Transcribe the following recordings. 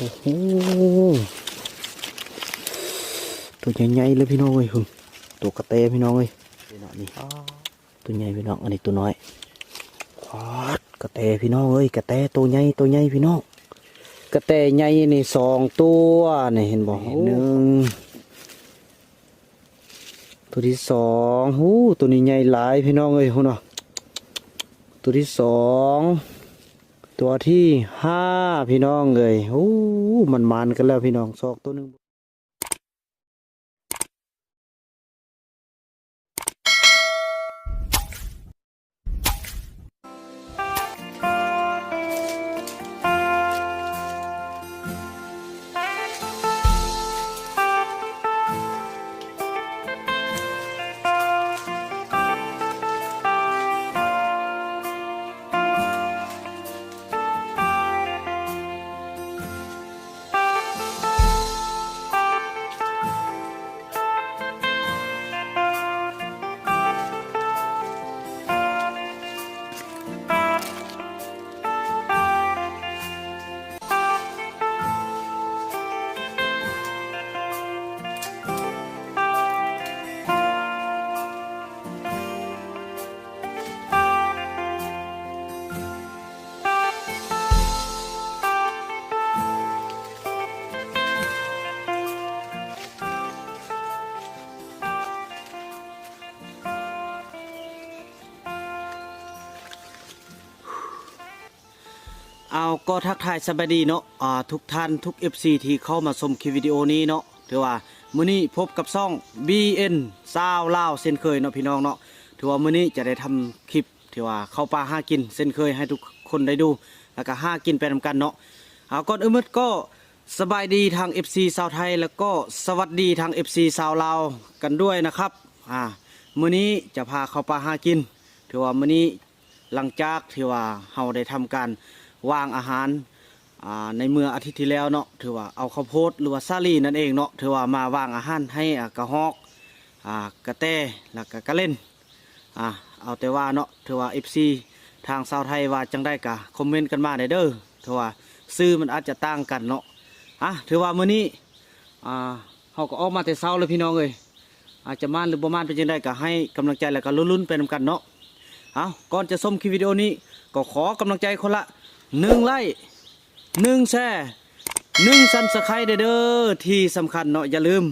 โอ้โหตัวใหญ่ๆเลยพี่น้องเอ้ยคุณตัวกระเตพี่น้องเอ้ยนี่เนาะนี่ตัวใหญ่พี่น้องอันนี้ตัวน้อยออดกระเตพี่น้องเอ้ยกระเตตัวใหญ่ตัวใหญ่พี่น้องกระเตใหญ่นี่สองตัวนี่เห็นบอกหนึ่งตัวที่สองหูตัวนี้ใหญ่หลายพี่น้องเอ้ยหูเนาะตัวที่สอง ตัวที่ห้าพี่น้องเลยโอ้มันมันกันแล้วพี่น้องซอกตัวหนึ่ง ก็ทักทายสบายดีเนาะอ่าทุกท่านทุก FC ที่เข้ามาชมคลิปวิดีโอนี้เนาะถือว่ามื้อนี้พบกับซ่อง BN ซาวลาวเช่นเคยเนาะพี่น้องเนาะถือว่ามื้อนี้จะได้ทำคลิปที่ว่าเข้าป่าหากินเช่นเคยให้ทุกคนได้ดูแล้วก็หากินไปนำกันเนาะเอาก่อนอื่นหมดก็สบายดีทาง FC สาวไทย แล้วก็สวัสดีทาง FC สาวลาวกันด้วยนะครับอ่ามื้อนี้จะพาเข้าป่าหากินถือว่ามื้อนี้หลังจากที่ว่าเฮาได้ทำการ วางอาหารในเมื่ออาทิตย์ที่แล้วเนาะถือว่าเอาข้าวโพดหรือว่าซาลีนั่นเองเนาะถือว่ามาวางอาหารให้กระฮอกกระแตแล้วก็กระเล่นเอาแต่ว่าเนาะถือว่า FC ทางชาวไทยว่าจังได้กะคอมเมนต์กันมาได้เด้อถือว่าซื้อมันอาจจะต่างกันเนาะอะถือว่ามื้อนี้เฮาก็ออกมาแต่เช้าเลยพี่น้องเอ้ยอาจจะมานหรือบ่มานเป็นจังได้ก็ให้กำลังใจแล้วก็ลุ้นๆไปนำกันเนาะเอาก่อนจะชมคลิปวิดีโอนี้ก็ขอกำลังใจคนละ หนึ่งไลค์หนึ่งแชร์หนึ่งซันสไครต์เด้อที่สำคัญเนาะอย่าลืม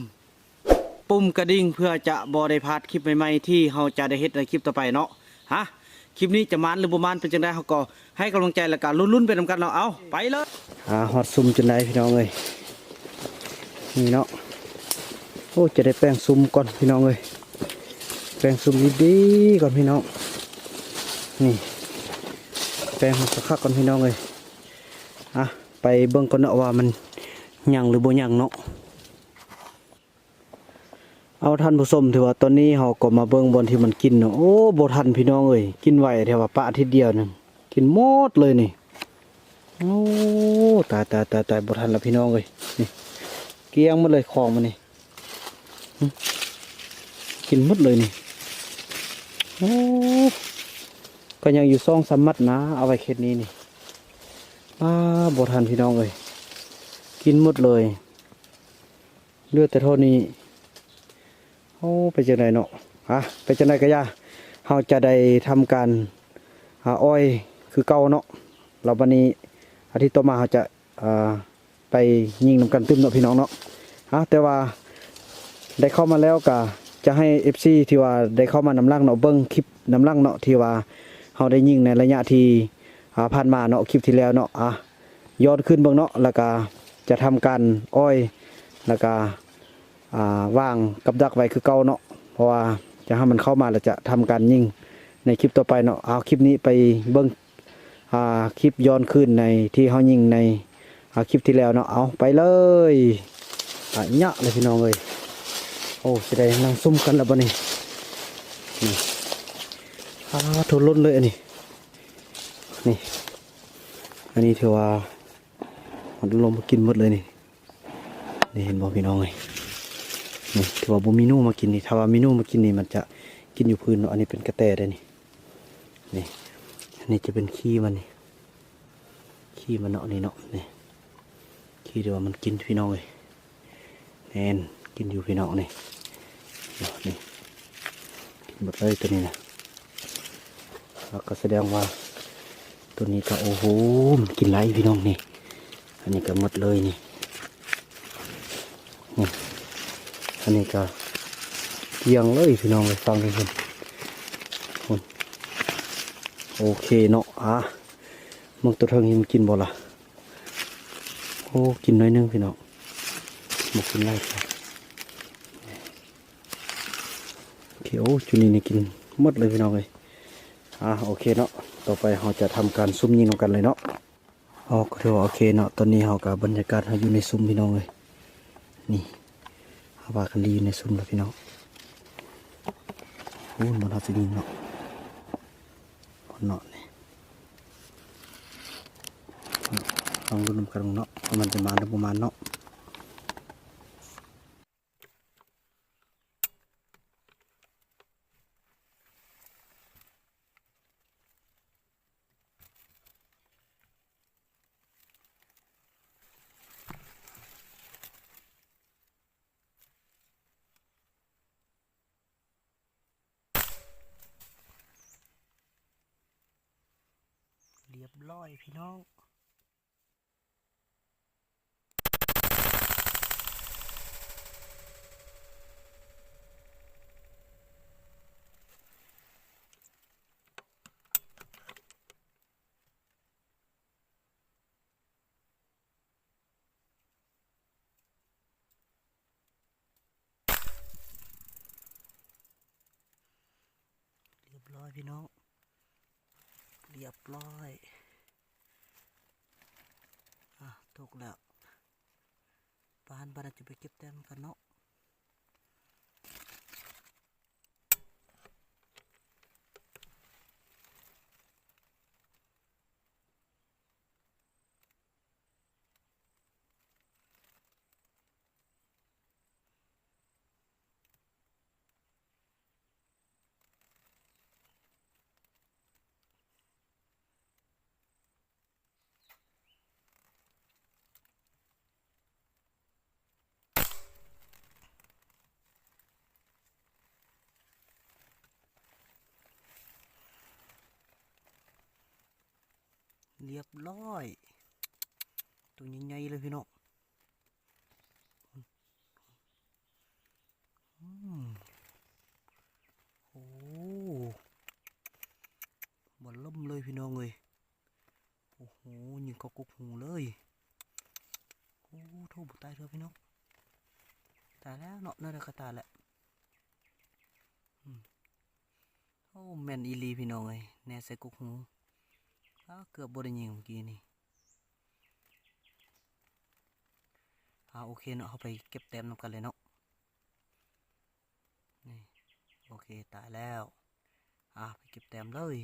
ปุ่มกระดิ่งเพื่อจะบอได้พาดคลิปใหม่ๆที่เราจะได้เฮ็ดในคลิปต่อไปเนาะฮะคลิปนี้จะมานหรือบ่มานเป็นจังไดเขาก็ให้กำลังใจแล้วก็ลุ้นๆไปนำกันเนาะเอาไปเลยหาฮอดซุ่มจนได้พี่น้องเอ้ยนี่เนาะโอ้จะได้แป้งซุ่มก่อนพี่น้องเอ้ยแป้งซุ่มดีๆก่อนพี่น้องนี่ แปลงมันสักพักก่อนพี่น้องเลยอะไปเบิ่งก่อนเนาะว่ามันยังหรือบ่ยังเนาะเอาท่านผู้ชมถือว่าตอนนี้เราก็มาเบิ่งบนที่มันกินเนาะโอ้บ่ทันพี่น้องเอ้ยกินไหวแถวว่าปะอาทิตย์เดียวหนึงกินหมดเลยนี่โอ้ตายตายตายตายบ่ทันล้วพี่น้องเอ้ยนี่เกี้ยงหมดเลยของมันนี่กินหมดเลยนี่โอ้ ก็ยังอยู่ซ่องสมมัดนะ เอาไว้เข็ดนี้นี่ป้าบทันพี่น้องเลยกินหมดเลยเลือดแต่เท่านี้โอ้ไปจังไดเนาะฮะไปจังไดก็ย่าเราจะได้ทำการหาอ้อยคือเก่าเนาะเราวันนี้อาทิตย์ต่อมาเราจะาไปยิงนำกันตึมเนาะพี่น้องเนาะฮะแต่ว่าได้เข้ามาแล้วก็จะให้ FC ที่ว่าได้เข้ามานำร่างเนาะเบิ้งคลิปนำร่างเนาะที่ว่า เราได้ยิงในระยะที่ผ่านมาเนาะคลิปที่แล้วเนาะอะย้อนขึ้นเบื้องเนาะแล้วก็จะทำการอ้อยแล้วก็ว่างกับดักไว้คือเก่าเนาะเพราะว่าจะให้มันเข้ามาแล้วจะทำการยิงในคลิปต่อไปเนาะเอาคลิปนี้ไปเบิ้งอ่าคลิปย้อนขึ้นในที่เขายิงในคลิปที่แล้วเนาะเอาไปเลยอะเนาะเลยพี่น้องเลยโอ้จะได้นั่งซุ่มกันแล้วบ่นี่ อาทุล้นเลยอันนี้ นี่ อันนี้ถือว่ามันลงมากินหมดเลยนี่ นี่เห็นบอกพี่น้องเลยนี่ถือว่าบุมีนูมากินนี่ ถ้าว่ามีนูมากินนี่มันจะกินอยู่พื้นเนาะ อันนี้เป็นกระแตได้นี่ นี่ อันนี้จะเป็นขี้มันนี่ขี้มันเนาะนี่เนาะ นี่คิดว่ามันกินพี่น้องเลยแน่นกินอยู่พี่น้องนี่นี่ กินหมดเลยตัวนี้นะ แล้วก็แสดงว่าตัวนี้ก็โอ้โหมันกินไรพี่น้องนี่ อันนี้ก็หมดเลยนี่นี่อันนี้ก็เกียงเลยพี่น้องเลยฟังทุกคนคนโอเคเนาะอะมึงตัวเท่านี้มันกินบ่ล่ะโอ้กินน้อยนึงพี่น้องหมกกินไรครับโอเคโอ้จุนี้นี่กินหมดเลยพี่น้องเลย อะโอเคเนาะต่อไปเราจะทำการซุ่มยิงกันเลยเนาะอ๋อก็ถือว่าโอเคเนาะตอนนี้เรากับบรรยากาศเราอยู่ในซุ้มพี่น้องเลยนี่เราว่ากันดีอยู่ในซุ้มแล้วพี่น้องโอ้ยมันเราจะยิงเนาะมันเนาะนี่ลองดูนำกันเนาะว่ามันจะมาหรือประมาณเนาะ เรี ยบร้อยพี่น้องเรียบร้อยพี่น้อง เรียบร้อยอะถูกแล้วปานบาราจะไปเก็บแต้มกันเนาะ เรียบร้อย ตัวใหญ่ๆเลยพี่น้องอืมโอ้บอลล่มเลยพี่น้องเลยโอ้โหยิงเขากุกหูเลยโอ้โทบุตายเถอะพี่น้องตายแล้วเนาะน่าจะกระตายแหละโอ้แมนอีลีพี่น้องเลยแน่ใส่กุกหู อ้วเกือบบได้ยิงเมื่อกี้นี่อ่าโอเคเนาะเอาไปเก็บเต็มนำกันเลยเนาะนี่โอเคตายแล้วอ่าไปเก็บเต็มเลย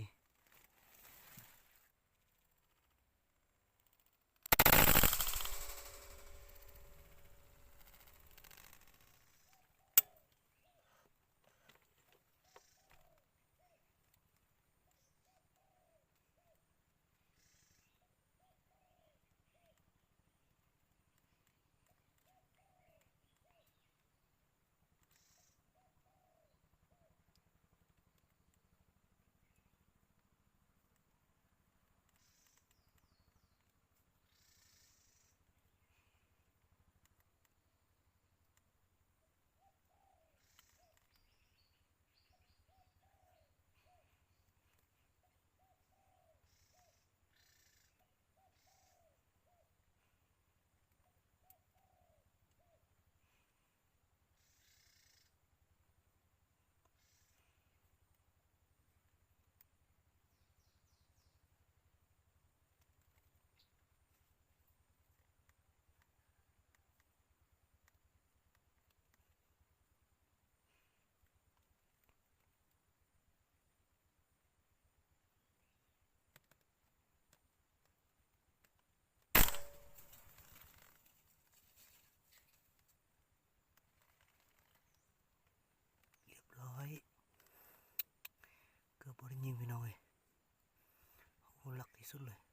โ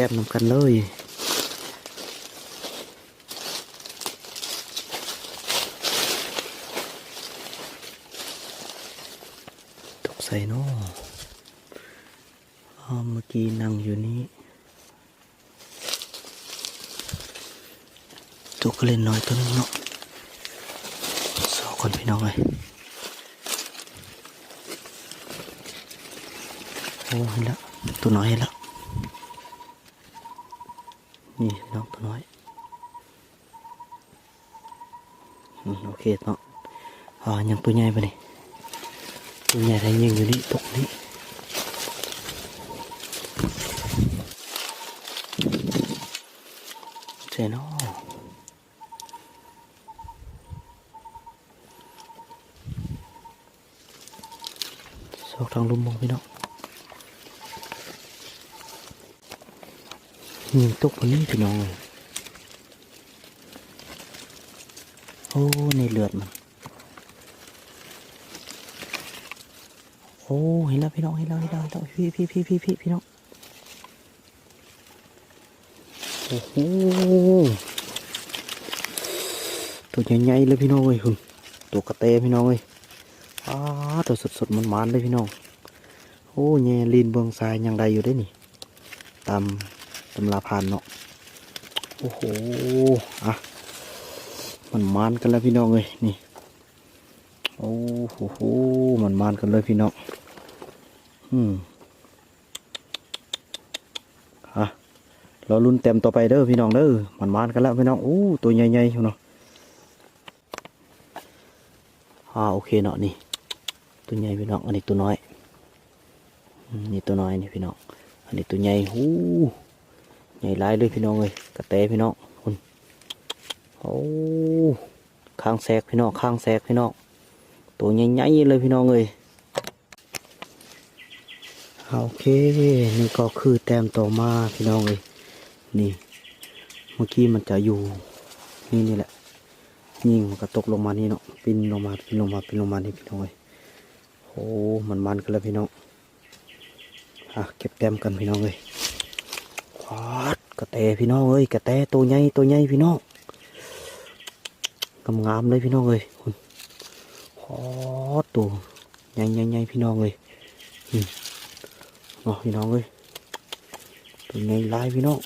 ต้มนำกันเลยตกใส่นออ๋อเมื่อกี้นั่งอยู่นี่ตกกระเล่นน้อยตัวนึงเนาะสองคนพี่น้องเลยโอ้เห็นแล้วตัวน้อยเห็นแล้ว นี่น้องตัวน้อยอืมโอเคเนาะอ่ายังตัวใหญ่ ยิงตกคนนี้พี่น้องเลยโอ้ในเลือดมัน โอ้เห็นแล้วพี่น้องเห็นแล้วเห็นแล้วเห็นแล้วพี่พี่พี่พี่พี่พี่น้องโอ้โหตัวใหญ่ๆเลยพี่น้องเอ้ยคุณตัวกระเตพี่น้องเอ้ยอ้าตัวสดๆมันๆเลยพี่น้อง โอ้แง่ลีนเบืองทรายยังใดอยู่ได้นี่ตาม ตำราพานเนาะโอ้โหอะมันมานกันแล้วพี่น้องเอ้ยนี่โอ้โหมันมานกันเลยพี่น้องอืมอะเราลุ้นเต็มต่อไปเด้อพี่น้องเด้อมันมานกันแล้วพี่น้องโอ้ตัวใหญ่ๆเนาะอ่าโอเคเนาะนี่ตัวใหญ่พี่น้องอันนี้ตัวน้อยอืมนี่ตัวน้อยนี่พี่น้องอันนี้ตัวใหญ่หู ใหญ่หลายเลยพี่น้องเลยกระแตพี่น้องคุณโอ้ข้างแซกพี่น้องข้างแซกพี่น้องตัวใหญ่ๆเลยพี่น้องเลยโอเคนี่ก็คือแต้มต่อมาพี่น้องเลยนี่เมื่อกี้มันจะอยู่นี่นี่แหละยิงมันก็ตกลงมานี่เนาะปินลงมาปินลงมาปินลงมานี่พี่น้องเลยโอ้มันมันกันแล้วพี่น้องอะเก็บแต้มกันพี่น้องเลยวัดกระ แตพี่น้องเอ้ยกระแตตัวใหญ่ตัวใหญ่พี่น้องกำงามเลยพี่น้องเลยคุณฮอตัวใหญ่ใหญ่ใหญ่พี่น้องเลยอืมเนาะพี่น้องเลยตัวใหญ่ลายพี่น้อง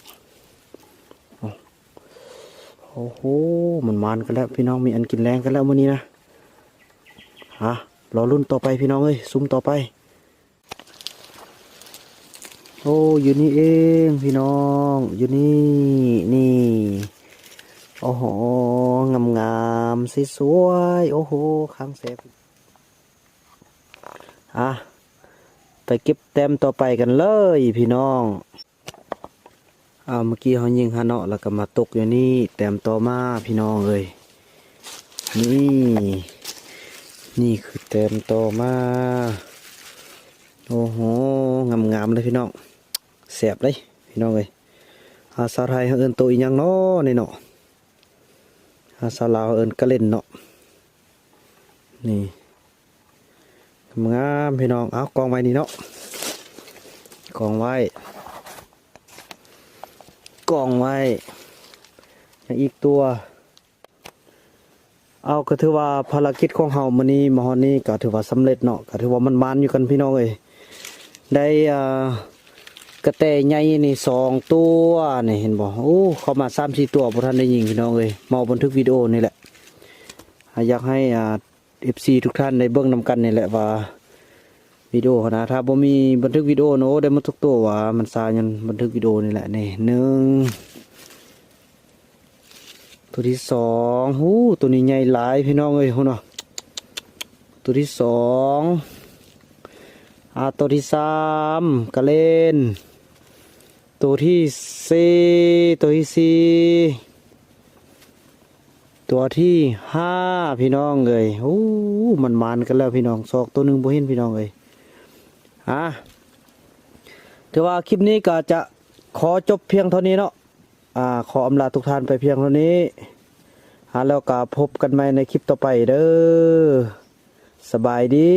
โอ้โหมันมันกันแล้วพี่น้องมีอันกินแรงกันแล้ววันนี้นะฮะรอรุ่นต่อไปพี่น้องเอ้ยซุ้มต่อไป โอ้อยู่นี่เองพี่น้อง อยู่นี่นี่โอ้โหงามงามสสวยโอ้โหค้างเซฟอะไปเก็บแต้มต่อไปกันเลยพี่น้องอ่าเมื่อกี้เขายิงฮาเนาะแล้วก็มาตกอยู่นี่แต้มต่อมาพี่น้องเลยนี่ นี่คือแต้มต่อมา โอ้โหงามๆเลยพี่น้อง แสบเลยพี่น้องเลยอาสาไทยเอินตัวอีหยังเนาะนี่เนาะอาสาลาวเอินกระเล่นเนาะนี่งามพี่น้องเอากองไว้นี่เนาะกองไว้กองไว้ยังอีกตัว เอาก็ถือว่าภารกิจของเฮามื้อนี้มาฮอนี้ก็ถือว่าสำเร็จเนาะก็ถือว่ามันมานอยู่กันพี่น้องเอ้ยได้อ่า กระแตใหญ่นี่สองตัวนี่เห็นบ่โอ้เข้ามาสามสี่ตัวบ่ทันได้ยิงพี่น้องเอ้ยมาบันทึกวิดีโอนี่แหละอยากให้อ่า FC ทุกท่านได้เบิ่งนํกันนี่แหละว่าวิดีโอนะถ้าบ่มีบันทึกวิดีโอเนาะได้มาทุกตัวว่ามันซายันบันทึกวิดีโอนี่แหละนี่หนึ่งตัวที่สองหูตัวนี้ใหญ่หลายพี่น้องเอ้ยหูเนาะตัวที่สองอ่าตัวที่สามกระเล่น ตัวที่สี่ตัวที่สี่ตัวที่ห้าพี่น้องเอ้ยโอ้มันมานกันแล้วพี่น้องสอกตัวหนึ่งบ่เห็นพี่น้องเอ้ยอะถือว่าคลิปนี้ก็จะขอจบเพียงเท่านี้เนาะอ่าขออำลาทุกท่านไปเพียงเท่านี้หาแล้วก็พบกันใหม่ในคลิปต่อไปเด้อสบายดี